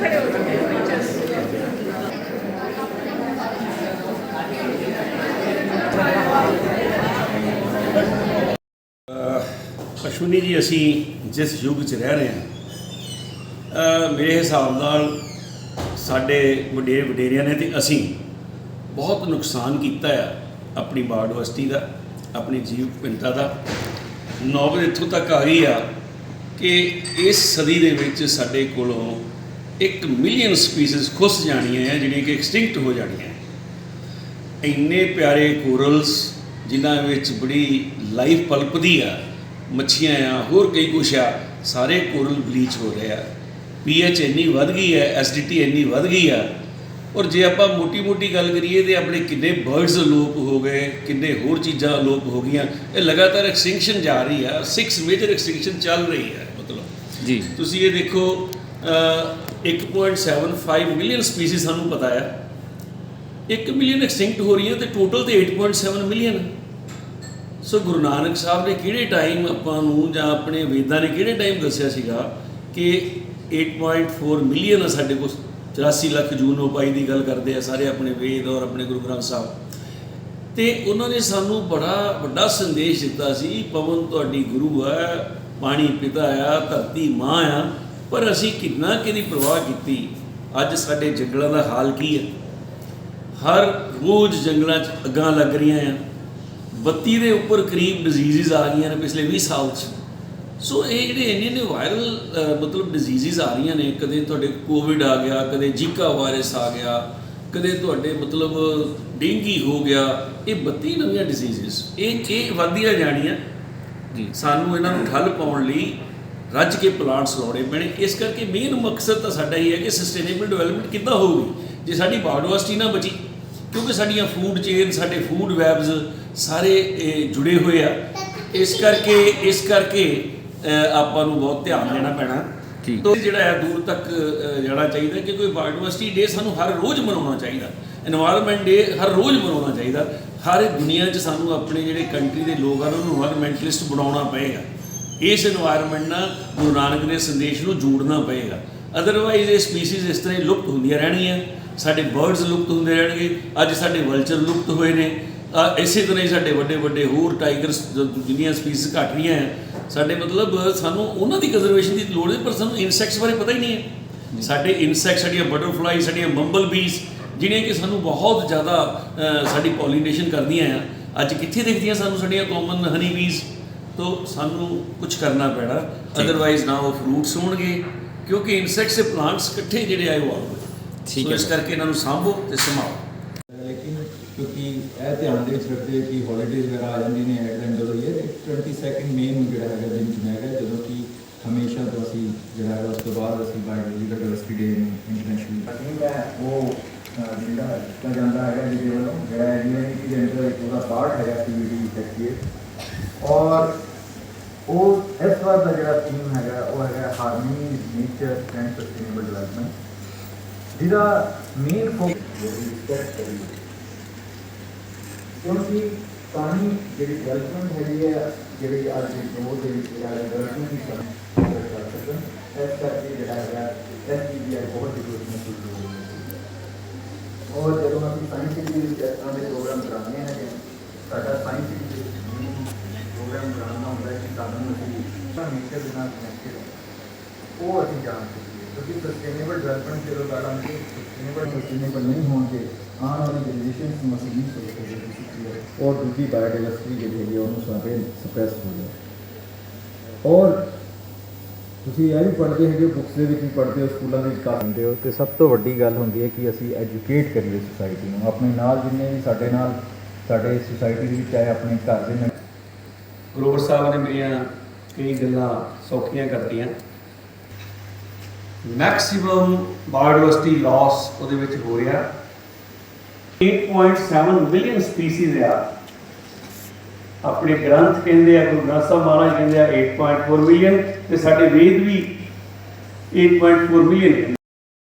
ਕੇ ਅਸ਼ਵਨੀ ਜੀ, ਅਸੀਂ ਜਿਸ ਯੁੱਗ 'ਚ ਰਹਿ ਰਹੇ ਹਾਂ ਮੇਰੇ ਹਿਸਾਬ ਨਾਲ ਸਾਡੇ ਵਡੇਰੇ ਵਡੇਰਿਆਂ ਨੇ ਤੇ ਅਸੀਂ ਬਹੁਤ ਨੁਕਸਾਨ ਕੀਤਾ ਆ ਆਪਣੀ ਬਾਇਓਡਿਵਰਸਿਟੀ ਦਾ, ਆਪਣੀ ਜੀਵ ਵਿਭਿੰਨਤਾ ਦਾ। ਨੌਬਤ ਇੱਥੋਂ ਤੱਕ ਆ ਗਈ ਆ ਕਿ ਇਸ ਸਦੀ ਦੇ ਵਿੱਚ ਸਾਡੇ ਕੋਲੋਂ 1 ਮਿਲੀਅਨ ਸਪੀਸੀਜ਼ ਖੁੱਸ ਜਾਣੀਆਂ ਆ ਜਿਹੜੀਆਂ ਕਿ ਐਕਸਟਿੰਕਟ ਹੋ ਜਾਣੀਆਂ ਇੰਨੇ ਪਿਆਰੇ ਕੋਰਲਸ ਜਿਨ੍ਹਾਂ ਵਿੱਚ ਬੜੀ ਲਾਈਫ ਪਲਪਦੀ ਆ ਮੱਛੀਆਂ ਆ ਹੋਰ ਕਈ ਕੁਛ ਆ ਸਾਰੇ ਕੋਰਲ ਬਲੀਚ ਹੋ ਰਹੇ ਆ। ਪੀਐਚ ਇੰਨੀ ਵੱਧ ਗਈ ਹੈ ਐਸਿਡਿਟੀ ਇੰਨੀ ਵੱਧ ਗਈ ਆ। ਔਰ ਜੇ ਆਪਾਂ ਮੋਟੀ-ਮੋਟੀ ਗੱਲ ਕਰੀਏ ਤੇ ਆਪਣੇ ਕਿੰਨੇ ਬਰਡਸ ਅਲੋਪ ਹੋ ਗਏ ਕਿੰਨੇ ਹੋਰ ਚੀਜ਼ਾਂ ਅਲੋਪ ਹੋ ਗਈਆਂ ਇਹ ਲਗਾਤਾਰ ਐਕਸਟਿੰਕਸ਼ਨ ਜਾ ਰਹੀ ਆ 6 ਮੇਜਰ ਐਕਸਟਿੰਕਸ਼ਨ ਚੱਲ ਰਹੀ ਹੈ ਮਤਲਬ। ਜੀ। ਤੁਸੀਂ ਇਹ ਦੇਖੋ 1.75 ਮਿਲੀਅਨ ਸਪੀਸੀਜ਼ ਸਾਨੂੰ ਪਤਾ ਆ। 1 ਮਿਲੀਅਨ ਐਕਸਟਿੰਕਟ ਹੋ ਰਹੀਆਂ ਤੇ ਟੋਟਲ ਤੇ 8.7 ਮਿਲੀਅਨ ਸੋ ਗੁਰੂ ਨਾਨਕ ਸਾਹਿਬ ਨੇ ਕਿਹੜੇ ਟਾਈਮ ਆਪਾਂ ਨੂੰ ਜਾਂ ਆਪਣੇ ਵੇਦਾਂ ਨੇ ਕਿਹੜੇ ਟਾਈਮ ਦੱਸਿਆ ਸੀਗਾ ਕਿ 8.4 ਮਿਲੀਅਨ ਆ ਸਾਡੇ ਕੋਲ 84 ਲੱਖ ਜੂਨ ਉਪਾਈ ਦੀ ਗੱਲ ਕਰਦੇ ਆ ਸਾਰੇ ਆਪਣੇ ਵੇਦ ਔਰ ਆਪਣੇ ਗੁਰੂ ਗ੍ਰੰਥ ਸਾਹਿਬ। ਤੇ ਉਹਨਾਂ ਨੇ ਸਾਨੂੰ ਬੜਾ ਵੱਡਾ ਸੰਦੇਸ਼ ਦਿੱਤਾ ਸੀ, ਪਵਨ ਤੁਹਾਡੀ ਗੁਰੂ ਹੈ ਪਾਣੀ ਪਿਤਾ ਆ, ਧਰਤੀ ਮਾਂ ਆ। ਪਰ ਅਸੀਂ ਕਿੰਨਾ ਕਿਹਦੀ ਪ੍ਰਵਾਹ ਕੀਤੀ? ਅੱਜ ਸਾਡੇ ਜੰਗਲਾਂ ਦਾ ਹਾਲ ਕੀ ਹੈ? ਹਰ ਰੋਜ਼ ਜੰਗਲਾਂ 'ਚ ਅੱਗਾਂ ਲੱਗ ਰਹੀਆਂ ਆ। 32 ਦੇ ਉੱਪਰ ਕਰੀਬ ਡਿਜ਼ੀਜ਼ਸ ਆ ਗਈਆਂ ਨੇ ਪਿਛਲੇ 20 ਸਾਲ 'ਚ। ਸੋ ਇਹ ਜਿਹੜੇ ਇੰਨੇ ਨੇ ਵਾਇਰਲ ਮਤਲਬ ਡਿਜ਼ੀਜ਼ਸ ਆ ਰਹੀਆਂ ਨੇ ਕਦੇ ਤੁਹਾਡੇ ਕੋਵਿਡ ਆ ਗਿਆ ਕਦੇ ਜੀਕਾ ਵਾਇਰਸ ਆ ਗਿਆ ਕਦੇ ਤੁਹਾਡੇ ਮਤਲਬ ਡੇਂਗੀ ਹੋ ਗਿਆ ਇਹ 32 ਨਵੀਆਂ ਡਿਜ਼ੀਜ਼ਸ ਇਹ ਇਹ ਵਧੀਆਂ ਜਾਣੀਆਂ। ਜੀ। ਸਾਨੂੰ ਇਹਨਾਂ ਨੂੰ ਠੱਲ ਪਾਉਣ ਲਈ ਰੱਜ ਕੇ ਪਲਾਂਟਸ ਲਾਉਣੇ ਪੈਣੇ। ਇਸ ਕਰਕੇ ਮੇਨ ਮਕਸਦ ਤਾਂ ਸਾਡਾ ਇਹ ਹੈ ਕਿ ਸਸਟੇਨੇਬਲ ਡਿਵੈਲਪਮੈਂਟ ਕਿੱਦਾਂ ਹੋਊਗੀ? ਜੇ ਸਾਡੀ ਬਾਇਓਡਾਇਵਰਸਿਟੀ ਨਾ ਬਚੀ ਕਿਉਂਕਿ ਸਾਡੀਆਂ ਫੂਡ ਚੇਨ ਸਾਡੇ ਫੂਡ ਵੈਬਸ ਸਾਰੇ ਜੁੜੇ ਹੋਏ ਆ। ਇਸ ਕਰਕੇ ਇਸ ਕਰਕੇ ਆਪਾਂ ਨੂੰ ਬਹੁਤ ਧਿਆਨ ਦੇਣਾ ਪੈਣਾ। ਤੋ ਜਿਹੜਾ ਹੈ ਦੂਰ ਤੱਕ ਜਾਣਾ ਚਾਹੀਦਾ ਕਿ ਕੋਈ ਬਾਇਓਡਾਇਵਰਸਿਟੀ ਡੇ ਸਾਨੂੰ ਹਰ ਰੋਜ਼ ਮਨਾਉਣਾ ਚਾਹੀਦਾ। এনवायरमेंट ਡੇ ਹਰ ਰੋਜ਼ ਮਨਾਉਣਾ ਚਾਹੀਦਾ। ਹਰ ਦੁਨੀਆ 'ਚ ਸਾਨੂੰ ਆਪਣੇ ਜਿਹੜੇ ਕੰਟਰੀ ਦੇ ਲੋਕ ਆ ਉਹਨਾਂ ਨੂੰ এনवायरमेंटਲਿਸਟ ਬਣਾਉਣਾ ਪਏਗਾ। ਇਸ এনवायरमेंट ਨਾਲ ਗੁਰੂ ਨਾਨਕ ਦੇ ਸੰਦੇਸ਼ ਨੂੰ ਜੋੜਨਾ ਪਏਗਾ। ਅਦਰਵਾਈਜ਼ ਇਹ ਸਪੀਸੀਜ਼ ਇਸ ਤਰ੍ਹਾਂ ਹੀ ਲੁਪਤ ਹੁੰਦੀਆਂ ਰਹਿਣਗੀਆਂ। ਸਾਡੇ ਬਰਡਸ ਲੁਪਤ ਹੁੰਦੇ ਰਹਿਣਗੇ। ਅੱਜ ਸਾਡੇ ਵਲਚਰ ਲੁਪਤ ਹੋਏ ਨੇ। ਇਸੇ ਤਰ੍ਹਾਂ ਹੀ ਸਾਡੇ ਵੱਡੇ ਵੱਡੇ ਹੋਰ ਟਾਈਗਰਸ ਜਿੰਨੀਆਂ ਸਪੀਸੀਜ਼ ਘਟ ਰਹੀਆਂ ਆ ਸਾਡੇ ਮਤਲਬ ਸਾਨੂੰ ਉਹਨਾਂ ਦੀ ਕੰਜ਼ਰਵੇਸ਼ਨ ਦੀ ਲੋੜ ਹੈ ਪਰ ਸਾਨੂੰ ਇਨਸੈਕਟਸ ਬਾਰੇ ਪਤਾ ਹੀ ਨਹੀਂ ਹੈ। ਸਾਡੇ ਇਨਸੈਕਟਸ ਸਾਡੀਆਂ ਬਟਰਫਲਾਈ ਸਾਡੀਆਂ ਮੰਬਲ ਬੀਜ਼ ਜਿਹੜੀਆਂ ਕਿ ਸਾਨੂੰ ਬਹੁਤ ਜ਼ਿਆਦਾ ਸਾਡੀ ਪੋਲੀਨੇਸ਼ਨ ਕਰਦੀਆਂ ਆ। ਅੱਜ ਕਿੱਥੇ ਦੇਖਦੀਆਂ ਸਾਨੂੰ ਸਾਡੀਆਂ ਕਾਮਨ ਹਨੀ ਬੀਜ਼ ਤੋਂ ਸਾਨੂੰ ਕੁਝ ਕਰਨਾ ਪੈਣਾ। ਅਦਰਵਾਈਜ਼ ਨਾ ਉਹ ਫਰੂਟਸ ਹੋਣਗੇ ਕਿਉਂਕਿ ਇਨਸੈਕਟਸ ਤੇ ਪਲਾਂਟਸ ਇਕੱਠੇ ਜਿਹੜੇ ਆਏ ਉਹ ਆਉਣਗੇ ਠੀਕ ਹੈ ਇਸ ਕਰਕੇ ਇਹਨਾਂ ਨੂੰ ਸਾਂਭੋ ਤੇ ਸੰਭਾਲੋ। ਲੇਕਿਨ ਕਿਉਂਕਿ ਇਹ ਧਿਆਨ ਦੇ ਵਿੱਚ ਰੱਖਦੇ ਕਿ ਹੌਲੀਡੇਜ਼ ਵਗੈਰਾ ਆ ਜਾਂਦੀ ਨੇ at end of year 22 main ਜਿਹੜਾ ਹੈਗਾ ਦਿਨ ਚ ਹੈਗਾ ਜਦੋਂ ਕਿ ਹਮੇਸ਼ਾ ਤੋਂ ਅਸੀਂ ਜਿਹੜਾ ਹੈਗਾ ਉਸ ਤੋਂ ਬਾਅਦ ਅਸੀਂ ਬਾਇਓਲੋਜੀਕਲ ਡਾਇਵਰਸਿਟੀ ਡੇ ਨੂੰ ਇੰਟਰਨੈਸ਼ਨਲ ਹੈ। ਉਹ ਜਿਹੜਾ ਦਿੱਤਾ ਜਾਂਦਾ ਹੈਗਾ ਜਿਹਦੇ ਵੱਲੋਂ ਜਿਹੜਾ ਐਨਯੂਐਨਟੀ ਦੇ ਅੰਦਰ ਇੱਕ ਉਹਦਾ ਪਾਰਟ ਹੈਗਾ ਸੀਵੀਡੀ ਸੈਕਟਰੀ ਔਰ ਉਹ ਇਸ ਵਾਰ ਦਾ ਜਿਹੜਾ ਥੀਮ ਹੈਗਾ ਉਹ ਹੈਗਾ harmony nature and sustainable development ਜਿਹਦਾ ਮੇਨ ਫੋਕਸ ਕਿਉਂਕਿ ਪਾਣੀ ਜਿਹੜੀ ਡਿਵੈਲਪਮੈਂਟ ਹੈਗੀ ਹੈ ਜਿਹੜੀ ਅੱਜ ਦੇ ਦੌਰ ਦੇ ਵਿੱਚ ਜਿਹੜਾ ਡਿਵੈਲਪਮੈਂਟ ਦੀ ਸਮਝ ਕਰ ਸਕਣ ਇਸ ਕਰਕੇ ਜਿਹੜਾ ਹੈਗਾ ਐਸਡੀਆਈ ਬਹੁਤ ਜ਼ਰੂਰੀ ਮਹਿਸੂਸ ਹੋ ਰਹੀ ਹੈ ਔਰ ਜਦੋਂ ਅਸੀਂ ਸਾਇੰਸ ਦੇ ਵਿੱਚ ਇਸ ਤਰ੍ਹਾਂ ਦੇ ਪ੍ਰੋਗਰਾਮ ਕਰਾਉਂਦੇ ਹਾਂ ਕਿ ਸਾਡਾ ਸਾਇੰਸ ਦੇ ਪ੍ਰੋਗਰਾਮ ਕਰਾਉਣਾ ਹੁੰਦਾ ਕਿ ਸਾਨੂੰ ਅਸੀਂ ਨੇਚਰ ਦੇ ਕਨੈਕਟਡ ਉਹ ਅਸੀਂ ਜਾਣ ਸਕੀਏ ਕਿਉਂਕਿ ਸਸਟੇਨੇਬਲ ਡਿਵੈਲਪਮੈਂਟ ਜਦੋਂ ਕਰਾਂਗੇ ਸਸਟੇਨੇਬਲ ਸਸਟੇਨੇਬਲ ਨਹੀਂ ਹੋਣਗੇ। ਆਉਣ ਵਾਲੀ ਜਨਰੇਸ਼ਨ ਨੂੰ ਅਸੀਂ ਨਹੀਂ ਔਰ ਦੂਜੀ ਬਾਇਓਡਾਇਵਰਸਿਟੀ ਜਿਹੜੀ ਹੈਗੀ ਆ, ਉਹਨੂੰ ਸਾਰੇ ਸਪਰੈਸ ਹੋ ਜਾਏ ਔਰ ਤੁਸੀਂ ਇਹ ਵੀ ਪੜ੍ਹਦੇ ਹੈਗੇ ਬੁੱਕਸ ਦੇ ਵਿੱਚ ਵੀ ਪੜ੍ਹਦੇ ਹੋ ਸਕੂਲਾਂ ਦੇ ਵਿੱਚ ਕਾਫੀ ਹੋ ਤੇ ਸਭ ਤੋਂ ਵੱਡੀ ਗੱਲ ਹੁੰਦੀ ਹੈ ਕਿ ਅਸੀਂ ਐਜੂਕੇਟ ਕਰੀਏ ਸੁਸਾਇਟੀ ਨੂੰ। ਆਪਣੇ ਨਾਲ ਜਿੰਨੇ ਵੀ ਸਾਡੇ ਨਾਲ ਸਾਡੇ ਸੁਸਾਇਟੀ ਦੇ ਵਿੱਚ ਆਏ ਆਪਣੇ ਘਰ ਦੇ ਮੈਂਬਰ ਸਾਹਿਬ ਨੇ ਮੇਰੀਆਂ ਕਈ ਗੱਲਾਂ ਸੌਖੀਆਂ ਕਰਤੀਆਂ। ਮੈਕਸਿਮਮ ਬਾਇਓਡਾਇਵਰਸਿਟੀ ਲਾਸ ਉਹਦੇ ਵਿੱਚ ਹੋ ਰਿਹਾ। 8.7 ਮਿਲੀਅਨ ਸਪੀਸੀਜ਼ ਆ। ਆਪਣੇ ਗ੍ਰੰਥ ਕਹਿੰਦੇ ਆ, ਗੁਰੂ ਗ੍ਰੰਥ ਸਾਹਿਬ ਮਹਾਰਾਜ ਕਹਿੰਦੇ ਆ 8.4 ਮਿਲੀਅਨ ਤੇ ਸਾਡੇ ਵੇਦ ਵੀ 8.4 ਮਿਲੀਅਨ